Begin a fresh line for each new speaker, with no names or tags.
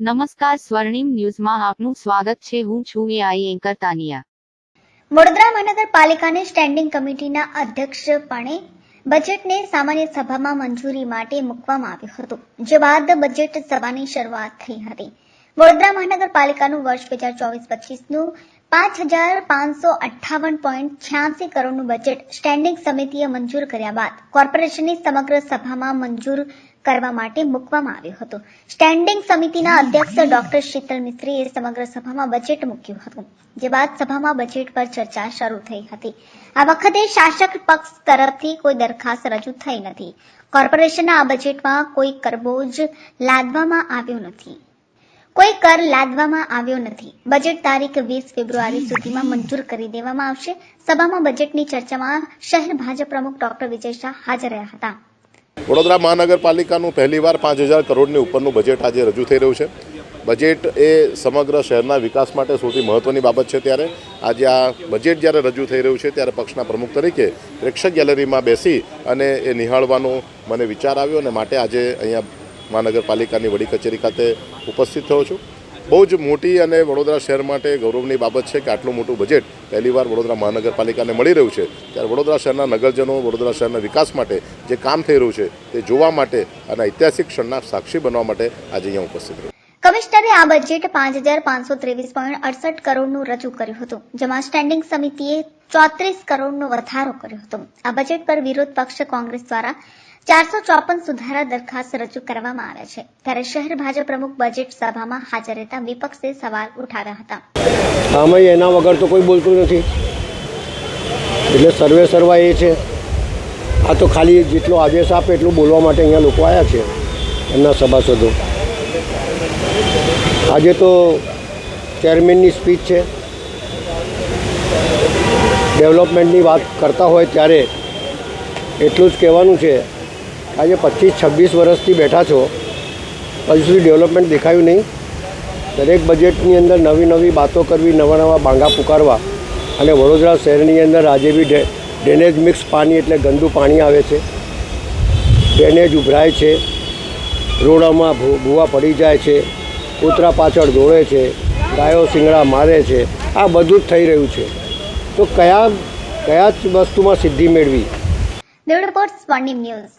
નમસ્કાર સ્વર્ણિમ ન્યૂઝમાં આપનું સ્વાગત છે. હું છું એઆઈ એન્કર તાનિયા.
વડોદરા મહાનગરપાલિકાની સ્ટેન્ડિંગ કમિટીના અધ્યક્ષપણે બજેટને સામાન્ય સભામાં મંજૂરી માટે મૂકવામાં આવ્યું હતું, જે બાદ બજેટ સભાની શરૂઆત થઈ હતી. વડોદરા મહાનગરપાલિકાનું વર્ષ બે હજાર ચોવીસ પચીસનું પાંચ હજાર પાંચસો અઠ્ઠાવન પોઈન્ટ છ્યાસી કરોડનું બજેટ સ્ટેન્ડિંગ સમિતિએ મંજૂર કર્યા બાદ કોર્પોરેશનની સમગ્ર સભામાં મંજૂર કરવા માટે મૂકવામાં આવ્યું હતું. સ્ટેન્ડિંગ સમિતિના અધ્યક્ષ ડોક્ટર શીતલ મિસ્ત્રીએ સમગ્ર સભામાં બજેટ મૂક્યું હતું, જે બાદ સભામાં બજેટ પર ચર્ચા શરૂ થઈ હતી. આ વખતે શાસક પક્ષ તરફથી કોઈ દરખાસ્ત રજૂ થઈ નથી. કોર્પોરેશનના આ બજેટમાં કોઈ કરબોજ લાદવામાં આવ્યો નથી. કોઈ કર લાદવામાં આવ્યો નથી. બજેટ તારીખ વીસ ફેબ્રુઆરી સુધીમાં મંજૂર કરી દેવામાં આવશે. સભામાં બજેટની ચર્ચામાં શહેર ભાજપ પ્રમુખ ડોક્ટર વિજય શાહ હાજર રહ્યા હતા.
વડોદરા મહાનગરપાલિકાનું પહેલીવાર પાંચ હજાર કરોડની ઉપરનું બજેટ આજે રજૂ થઈ રહ્યું છે. બજેટ એ સમગ્ર શહેરના વિકાસ માટે સૌથી મહત્ત્વની બાબત છે ત્યારે. આજે આ બજેટ જ્યારે રજૂ થઈ રહ્યું છે ત્યારે પક્ષના પ્રમુખ તરીકે પ્રેક્ષક ગેલેરીમાં બેસી અને એ નિહાળવાનો મને વિચાર આવ્યો અને માટે આજે અહીંયા મહાનગરપાલિકાની વડી કચેરી ખાતે ઉપસ્થિત થયો છું. બહુ જ મોટી અને વડોદરા શહેર માટે ગૌરવની બાબત છે કે આટલું મોટું બજેટ પહેલીવાર વડોદરા મહાનગરપાલિકાને મળી રહ્યું છે. ત્યારે વડોદરા શહેરના નગરજનો, વડોદરા શહેરના વિકાસ માટે જે કામ થઈ રહ્યું છે તે જોવા માટે અને ઐતિહાસિક ક્ષણના સાક્ષી બનવા માટે આજે અહીંયા ઉપસ્થિત રહ્યું.
કમિશનરે આ બજેટ પાંચ હજાર પાંચસો ત્રેવીસ પોઈન્ટ અડસઠ કરોડનું રજૂ કર્યું હતું. જેમાં સ્ટેન્ડિંગ સમિતિએ ચોત્રીસ કરોડનો વધારો કર્યો હતો. આ બજેટ પર વિરોધ પક્ષ કોંગ્રેસ દ્વારા ચારસો ચોપન સુધારા દરખાસ્ત રજૂ કરવામાં આવ્યા છે. ત્યારે શહેર ભાજપ પ્રમુખ બજેટ સભામાં હાજર રહેતા વિપક્ષે સવાલ ઉઠાવ્યા હતા.
આમાં એના વગર તો કોઈ બોલતું નથી. એટલે સર્વે સર્વા એ છે. આ તો ખાલી જેટલો આદેશ આપે એટલું બોલવા માટે અહીંયા લોકો આવ્યા છે, એમના સભાસદો. આજે તો ચેરમેનની સ્પીચ છે. ડેવલપમેન્ટની વાત કરતા હોય ત્યારે એટલું જ કહેવાનું છે આજે પચીસ, છવ્વીસ વર્ષથી બેઠા છો. હજુ સુધી ડેવલપમેન્ટ દેખાયું નહીં. દરેક બજેટની અંદર નવી નવી વાતો કરવી, નવા નવા બાંગા પુકારવા. અને વડોદરા શહેરની અંદર આજે બી ડ્રેનેજ મિક્સ પાણી એટલે ગંદુ પાણી આવે છે. ડ્રેનેજ ઉભરાય છે. રોડોમાં ભૂવા પડી જાય છે. કૂતરા પાછળ દોડે છે. ગાયો શિંગડા મારે છે. આ બધું જ થઈ રહ્યું છે. તો કયા કયા વસ્તુમાં સિદ્ધિ મેળવી?
Report news.